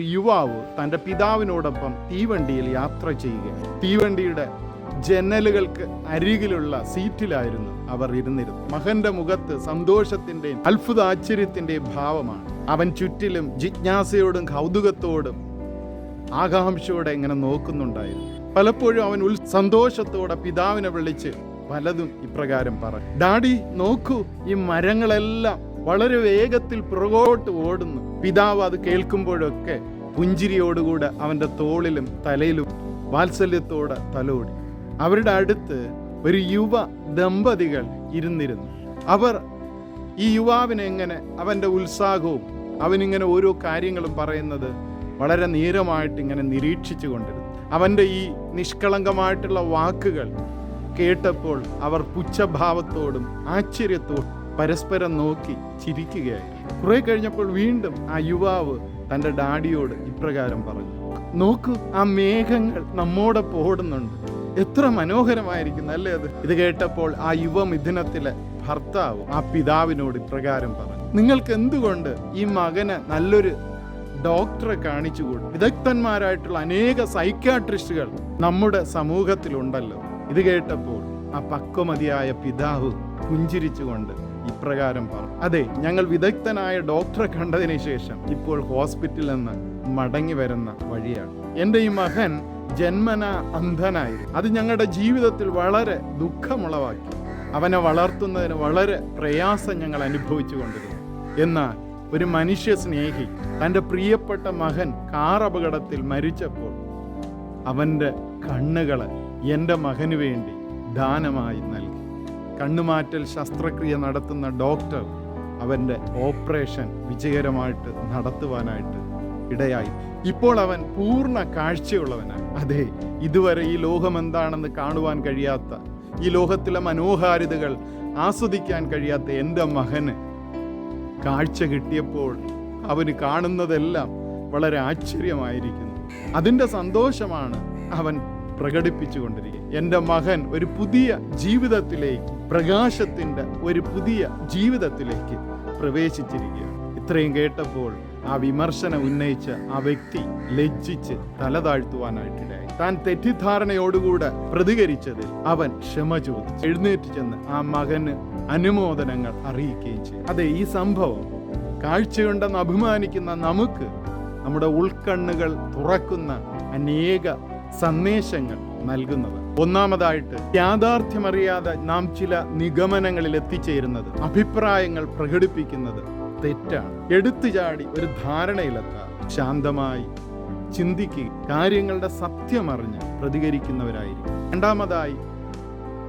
യുവാവ് തന്റെ പിതാവിനോടൊപ്പം തീവണ്ടിയിൽ യാത്ര ചെയ്യുകയാണ്. തീവണ്ടിയുടെ ജനലുകൾക്ക് അരികിലുള്ള സീറ്റിലായിരുന്നു അവർ ഇരുന്നിരുന്നത്. മകന്റെ മുഖത്ത് സന്തോഷത്തിന്റെയും അത്ഭുത ആശ്ചര്യത്തിന്റെയും ഭാവമാണ്. അവൻ ചുറ്റിലും ജിജ്ഞാസയോടും കൗതുകത്തോടും ആകാംക്ഷയോടെ ഇങ്ങനെ നോക്കുന്നുണ്ടായിരുന്നു. പലപ്പോഴും അവൻ ഉൽ സന്തോഷത്തോടെ പിതാവിനെ വിളിച്ച് പലതും ഇപ്രകാരം പറഞ്ഞു ഡാഡി നോക്കൂ ഈ മരങ്ങളെല്ലാം വളരെ വേഗത്തിൽ പുറകോട്ട് ഓടുന്നു. പിതാവ് അത് കേൾക്കുമ്പോഴൊക്കെ പുഞ്ചിരിയോടുകൂടെ അവന്റെ തോളിലും തലയിലും വാത്സല്യത്തോടെ തലോടി. അവരുടെ അടുത്ത് ഒരു യുവ ദമ്പതികൾ ഇരുന്നിരുന്നു. അവർ ഈ യുവാവിനെ എങ്ങനെ അവന്റെ ഉത്സാഹവും അവനിങ്ങനെ ഓരോ കാര്യങ്ങളും പറയുന്നത് വളരെ നേരമായിട്ട് ഇങ്ങനെ നിരീക്ഷിച്ചു കൊണ്ടിരുന്നു. അവന്റെ ഈ നിഷ്കളങ്കമായിട്ടുള്ള വാക്കുകൾ കേട്ടപ്പോൾ അവർ പുച്ഛഭാവത്തോടും ആശ്ചര്യത്തോടും പരസ്പരം നോക്കി ചിരിക്കുകയായിരുന്നു കുറെ കഴിഞ്ഞപ്പോൾ വീണ്ടും ആ യുവാവ് തന്റെ ഡാഡിയോട് ഇപ്രകാരം പറഞ്ഞു നോക്കൂ ആ മേഘങ്ങൾ നമ്മോടൊപ്പം ഓടുന്നുണ്ട്. എത്ര മനോഹരമായിരിക്കുന്നു അല്ലേ അത്? ഇത് കേട്ടപ്പോൾ ആ യുവമിഥുനത്തിലെ ഭർത്താവ് ആ പിതാവിനോട് ഇപ്രകാരം പറഞ്ഞു നിങ്ങൾക്ക് എന്തുകൊണ്ട് ഈ മകന് നല്ലൊരു ഡോക്ടറെ കാണിച്ചുകൂടും? വിദഗ്ധന്മാരായിട്ടുള്ള അനേക സൈക്യാട്രിസ്റ്റുകൾ നമ്മുടെ സമൂഹത്തിലുണ്ടല്ലോ. ഇത് കേട്ടപ്പോൾ ആ പക്വമതിയായ പിതാവ് പുഞ്ചിരിച്ചുകൊണ്ട് ഇപ്രകാരം പറഞ്ഞു. അതെ ഞങ്ങൾ വിദഗ്ധനായ ഡോക്ടറെ കണ്ടതിന് ശേഷം ഇപ്പോൾ ഹോസ്പിറ്റലിൽ നിന്ന് മടങ്ങി വരുന്ന വഴിയാണ്. എന്റെ ഈ മകൻ ജന്മന അന്ധനായി അത് ഞങ്ങളുടെ ജീവിതത്തിൽ വളരെ ദുഃഖമുളവാക്കി. അവനെ വളർത്തുന്നതിന് വളരെ പ്രയാസം ഞങ്ങൾ അനുഭവിച്ചു കൊണ്ടിരുന്നു. എന്നാൽ ഒരു മനുഷ്യ സ്നേഹി തന്റെ പ്രിയപ്പെട്ട മകൻ കാർ അപകടത്തിൽ മരിച്ചപ്പോൾ അവന്റെ കണ്ണുകളെ എന്റെ മകന് വേണ്ടി ദാനമായി നൽകി. കണ്ണുമാറ്റൽ ശസ്ത്രക്രിയ നടത്തുന്ന ഡോക്ടർ അവന്റെ ഓപ്പറേഷൻ വിജയകരമായിട്ട് നടത്തുവാനായിട്ട് ഇടയായി. ഇപ്പോൾ അവൻ പൂർണ കാഴ്ചയുള്ളവനാണ്. അതെ ഇതുവരെ ഈ ലോകം എന്താണെന്ന് കാണുവാൻ കഴിയാത്ത ഈ ലോകത്തിലെ മനോഹാരിതകൾ ആസ്വദിക്കാൻ കഴിയാത്ത എന്റെ മകന് കാഴ്ച കിട്ടിയപ്പോൾ അവന് കാണുന്നതെല്ലാം വളരെ ആശ്ചര്യമായിരിക്കുന്നു. അതിന്റെ സന്തോഷമാണ് അവൻ പ്രകടിപ്പിച്ചുകൊണ്ടിരിക്കുക എന്റെ മകൻ ഒരു പുതിയ ജീവിതത്തിലേക്ക് പ്രകാശത്തിന്റെ ഒരു പുതിയ ജീവിതത്തിലേക്ക് പ്രവേശിച്ചിരിക്കുകയാണ് ഇത്രയും കേട്ടപ്പോൾ ആ വിമർശനം ഉന്നയിച്ച ആ വ്യക്തി ലജ്ജിച്ച് തല താഴ്ത്തുവാനായിട്ടിടയായി. താൻ തെറ്റിദ്ധാരണയോടുകൂടെ പ്രതികരിച്ചതിൽ അവൻ ക്ഷമ ചോദിച്ചു. എഴുന്നേറ്റ് ചെന്ന് ആ മകന് അനുമോദനങ്ങൾ അറിയിക്കുകയും ചെയ്തു. അതെ ഈ സംഭവം കാഴ്ചയുണ്ടെന്ന് അഭിമാനിക്കുന്ന നമുക്ക് നമ്മുടെ ഉൾക്കണ്ണുകൾ തുറക്കുന്ന അനേക സന്ദേശങ്ങൾ നൽകുന്നത്. ഒന്നാമതായിട്ട് യാഥാർത്ഥ്യമറിയാതെ നാം ചില നിഗമനങ്ങളിൽ എത്തിച്ചേരുന്നത് അഭിപ്രായങ്ങൾ പ്രകടിപ്പിക്കുന്നത് തെറ്റാണ്. എടുത്തു ചാടി ഒരു ധാരണയിലെത്താൻ ശാന്തമായി ചിന്തിക്കുക. കാര്യങ്ങളുടെ സത്യമറിഞ്ഞ് പ്രതികരിക്കുന്നവരായിരിക്കും. രണ്ടാമതായി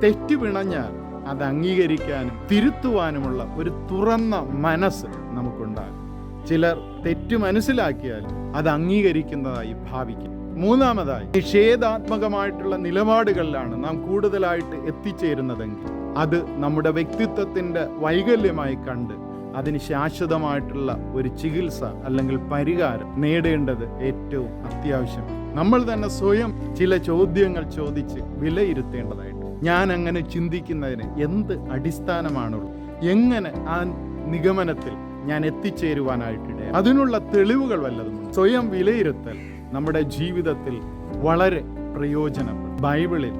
തെറ്റു പിണഞ്ഞാൽ അത് അംഗീകരിക്കാനും തിരുത്തുവാനുമുള്ള ഒരു തുറന്ന മനസ്സ് നമുക്കുണ്ടാകും. ചിലർ തെറ്റു മനസ്സിലാക്കിയാൽ അത് അംഗീകരിക്കുന്നതായി ഭാവിക്കും. മൂന്നാമതായി നിഷേധാത്മകമായിട്ടുള്ള നിലപാടുകളിലാണ് നാം കൂടുതലായിട്ട് എത്തിച്ചേരുന്നതെങ്കിൽ അത് നമ്മുടെ വ്യക്തിത്വത്തിന്റെ വൈകല്യമായി കണ്ട് അതിന് ശാശ്വതമായിട്ടുള്ള ഒരു ചികിത്സ അല്ലെങ്കിൽ പരിഹാരം നേടേണ്ടത് ഏറ്റവും അത്യാവശ്യമാണ്. നമ്മൾ തന്നെ സ്വയം ചില ചോദ്യങ്ങൾ ചോദിച്ച് വിലയിരുത്തേണ്ടതായിട്ട് ഞാൻ അങ്ങനെ ചിന്തിക്കുന്നതിന് എന്ത് അടിസ്ഥാനമാണുള്ളത്? എങ്ങനെ ആ നിഗമനത്തിൽ ഞാൻ എത്തിച്ചേരുവാനായിട്ടിടെ അതിനുള്ള തെളിവുകൾ വല്ലതും സ്വയം വിലയിരുത്തൽ. നമ്മുടെ ജീവിതത്തിൽ വളരെ പ്രയോജനപ്പെടും. ബൈബിളിൽ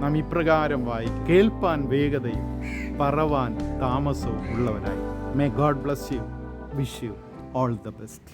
നാം ഇപ്രകാരം വായിക്കും. കേൾപ്പാൻ വേഗതയും പറവാൻ താമസവും ഉള്ളവരായി may God bless you wish you all the best